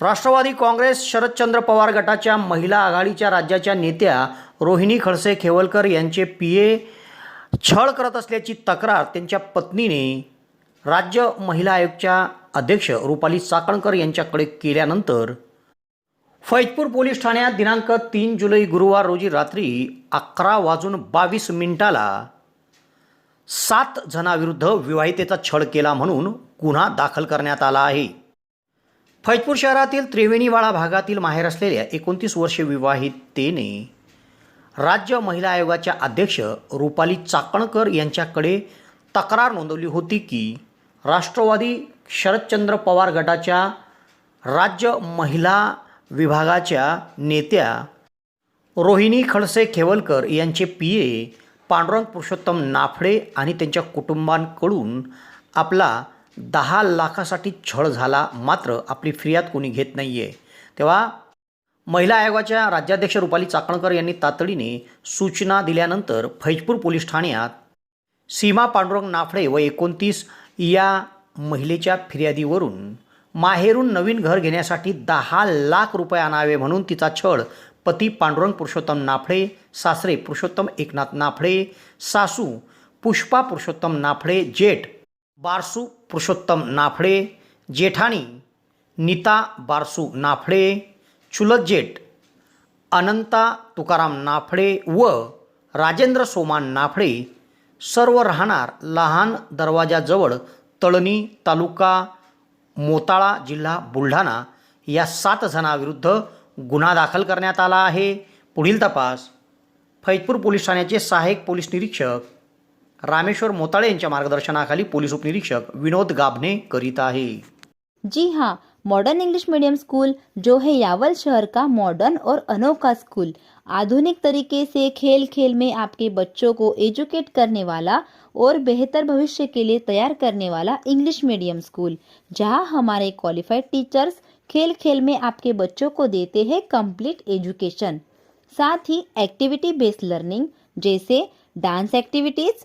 राष्ट्रवादी काँग्रेस शरदचंद्र पवार गटाच्या महिला आघाडीच्या राज्याच्या नेत्या रोहिणी खडसे खेवलकर यांचे पी ए छळ करत असल्याची तक्रार त्यांच्या पत्नीने राज्य महिला आयोगच्या अध्यक्ष रुपाली चाकणकर यांच्याकडे केल्यानंतर फैजपूर पोलीस ठाण्यात दिनांक तीन जुलै गुरुवार रोजी रात्री अकरा वाजून बावीस मिनिटाला सात जणाविरुद्ध विवाहितेचा छळ केला म्हणून गुन्हा दाखल करण्यात आला आहे. फैजपूर शहरातील त्रिवेणीवाडा भागातील माहेर असलेल्या एकोणतीस वर्षे विवाहितेने राज्य महिला आयोगाच्या अध्यक्ष रुपाली चाकणकर यांच्याकडे तक्रार नोंदवली होती की राष्ट्रवादी शरदचंद्र पवार गटाच्या राज्य महिला विभागाच्या नेत्या रोहिणी खडसे खेवलकर यांचे पी ए पांडुरंग पुरुषोत्तम नाफडे आणि त्यांच्या कुटुंबांकडून आपला दहा लाखासाठी छळ झाला मात्र आपली फिर्याद कोणी घेत नाही आहे तेव्हा महिला आयोगाच्या राज्याध्यक्ष रुपाली चाकणकर यांनी तातडीने सूचना दिल्यानंतर फैजपूर पोलीस ठाण्यात सीमा पांडुरंग नाफडे व एकोणतीस या महिलेच्या फिर्यादीवरून माहेरून नवीन घर घेण्यासाठी दहा लाख रुपये आणावे म्हणून तिचा छळ पती पांडुरंग पुरुषोत्तम नाफडे सासरे पुरुषोत्तम एकनाथ नाफडे सासू पुष्पा पुरुषोत्तम नाफडे जेठ बारसू पुरुषोत्तम नाफडे जेठाणी नीता बारसू नाफडे चुलत जेठ अनंता तुकाराम नाफडे व राजेंद्र सोमान नाफडे सर्व राहणार लहान दरवाजाजवळ तळणी तालुका मोताळा जिल्हा बुलढाणा या सात जणांविरुद्ध गुन्हा दाखल करण्यात आला आहे. पुढील तपास फैजपूर पोलीस ठाण्याचे सहाय्यक पोलीस निरीक्षक रामेश्वर मोताळे यांच्या मार्गदर्शनाखाली पोलीस उपनिरीक्षक विनोद गाभणे करीत आहे. जी हाँ मॉडर्न इंग्लिश मीडियम स्कूल जो है यावल शहर का मॉडर्न और अनोखा स्कूल आधुनिक तरीके से खेल खेल में आपके बच्चों को एजुकेट करने वाला और बेहतर भविष्य के लिए तैयार करने वाला इंग्लिश मीडियम स्कूल जहां हमारे क्वालिफाइड टीचर्स खेल खेल में आपके बच्चों को देते हैं कंप्लीट एजुकेशन साथ ही एक्टिविटी बेस्ड लर्निंग जैसे dance activities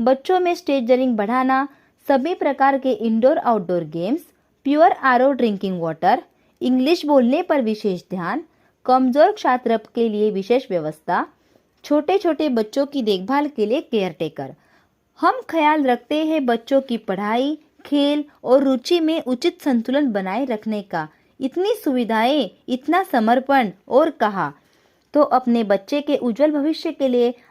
बच्चों में स्टेज स्टेजरिंग बढ़ाना, सभी प्रकार के indoor outdoor games pure R drinking water English बोलने पर विशेष ध्यान, कमज़ोर छात्र के लिए विशेष व्यवस्था छोटे छोटे बच्चों की देखभाल के लिए केयर टेकर हम ख्याल रखते हैं बच्चों की पढ़ाई, खेल और रुचि में उचित संतुलन बनाए रखने का। इतनी सुविधाएँ, इतना समर्पण और कहा। तो अपने बच्चे के उज्जवल भविष्य के लिए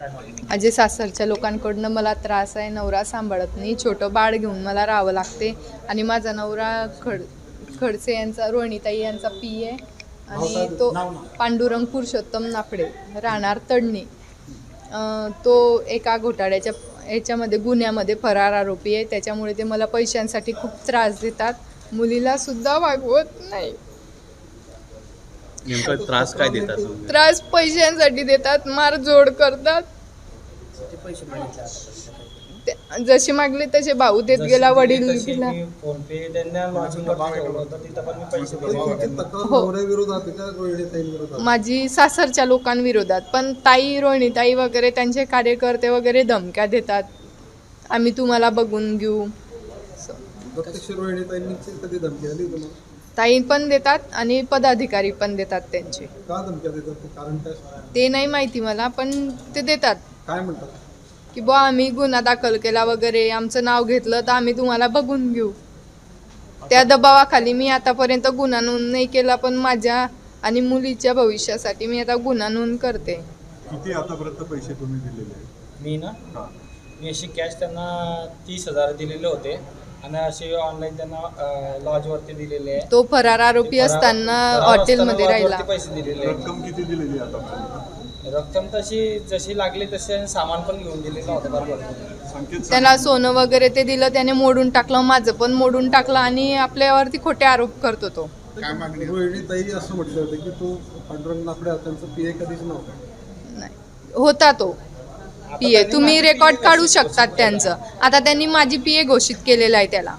माझे सासरच्या लोकांकडनं मला त्रास आहे नवरा सांभाळत नाही छोटं बाळ घेऊन मला राहावं लागते आणि माझा नवरा खड खडसे यांचा रोहिणीताई यांचा पी आहे आणि तो पांडुरंग पुरुषोत्तम नाफडे राहणार तडणी. तो एका घोटाळ्याच्या याच्यामध्ये गुन्ह्यामध्ये फरार आरोपी आहे. त्याच्यामुळे ते मला पैशांसाठी खूप त्रास देतात. मुलीला सुद्धा वागवत नाही. नेमका त्रास काय देतात? त्रास पैशांसाठी देतात मारझोड करतात. ते- जशी मागली तसे भाऊ देत गेला वडील दिला. फोन पे त्यांना लॉजिंगला पाठवलं होतं तिथं पण मी पैसे हो. विरोधात माझी सासरच्या लोकांविरोधात पण ताई रोहिणी ताई वगैरे त्यांचे कार्यकर्ते वगैरे धमक्या देतात. आम्ही तुम्हाला बघून घेऊ. प्रत्यक्ष रोहिणीताईंची कधी धमकी आली तुम्हाला ताई पण देतात आणि पदाधिकारी पण देतात त्यांचे. का धमक्या देतात? ते कारण काय ते नाही माहिती मला पण ते देतात. काय म्हणतात? की बुवा आम्ही गुन्हा दाखल केला वगैरे आमचं नाव घेतलं तर आम्ही तुम्हाला बघून घेऊ. त्या दबावाखाली मी आतापर्यंत गुन्हा नोंद नाही केला पण माझ्या आणि मुलीच्या भविष्यासाठी मी आता गुन्हा नोंद करते. किती आतापर्यंत पैसे तुम्ही दिलेले आहेत? मी ना? हा. मी अशी कॅश त्यांना तीस हजार दिलेले होते. आणि असे ऑनलाईन त्यांना लॉजवरती दिलेले आहे. तो फरार आरोपी असताना हॉटेलमध्ये राहिला. पैसे दिलेले आहे. रक्कम किती दिलेली आहे आतापर्यंत रक्कम तशी जशी लागली तसे सामान पण घेऊन दिलेलं होतं बरोबर संकेत त्याला सोनं वगैरे ते दिलं त्याने मोडून टाकलं माझं पण मोडून टाकलं आणि आपल्यावरती खोटे आरोप करतो तो. रोहिणीताई असं म्हटलं होतं की तो पांडुरंग नाफडे त्यांचं पी ए कधीच नव्हतं. नाही. होता तो. पीए तुम्ही रेकॉर्ड काढू शकतात त्यांचं. आता त्यांनी माझी पीए घोषित केलेलं आहे त्याला.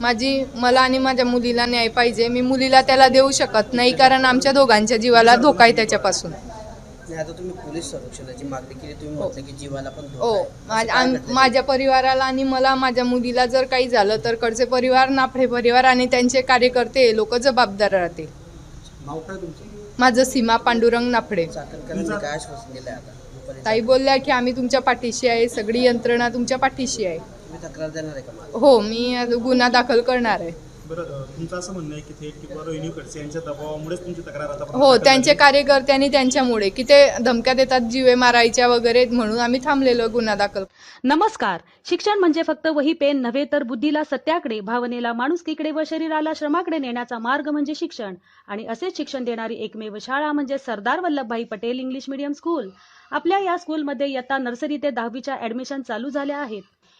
माझी मला आणि माझ्या मुलीला न्याय पाहिजे. मी मुलीला त्याला देऊ शकत नाही कारण आमच्या दोघांच्या जीवाला धोका आहे त्याच्यापासून. नाही आता तुम्ही पोलीस संरक्षणाची मागणी केली तुम्ही म्हटलं की जीवाला पण धोका हो. आहे. माझ्या परिवाराला आणि मला माझ्या मुलीला जर काही झालं तर कडचे परिवार नाफडे परिवार आणि त्यांचे कार्यकर्ते लोक जबाबदार राहतील. नाव काय तुमचं? माझं सीमा पांडुरंग नाफडे. काय आश्वासन आता? ताई बोलल्या की आम्ही तुमच्या पाठीशी आहे सगळी यंत्रणा तुमच्या पाठीशी आहे. तुम्ही तक्रार देणार आहे का मला? हो मी गुन्हा दाखल करणार आहे. बरं अ, तुमचं असं म्हणणं आहे की थेट किंवा रोहिणी खडसे यांच्या दबावामुळेच तुमची तक्रार आता हो त्यांचे कार्यकर्ते आणि त्यांच्यामुळे की ते धमक्या देतात जीवे मारायच्या वगैरे म्हणून आम्ही थांबलेलो गुन्हा दाखल. नमस्कार. शिक्षण म्हणजे फक्त वही पेन नव्हे तर बुद्धीला सत्याकडे भावनेला माणुसकीकडे व शरीराला श्रमाकडे नेण्याचा मार्ग म्हणजे शिक्षण. आणि असेच शिक्षण देणारी एकमेव शाळा म्हणजे Sardar Vallabhbhai Patel English medium school. आपल्या या स्कूलमध्ये इयत्ता नर्सरी ते दहावीच्या ऍडमिशन चालू झाल्या आहेत.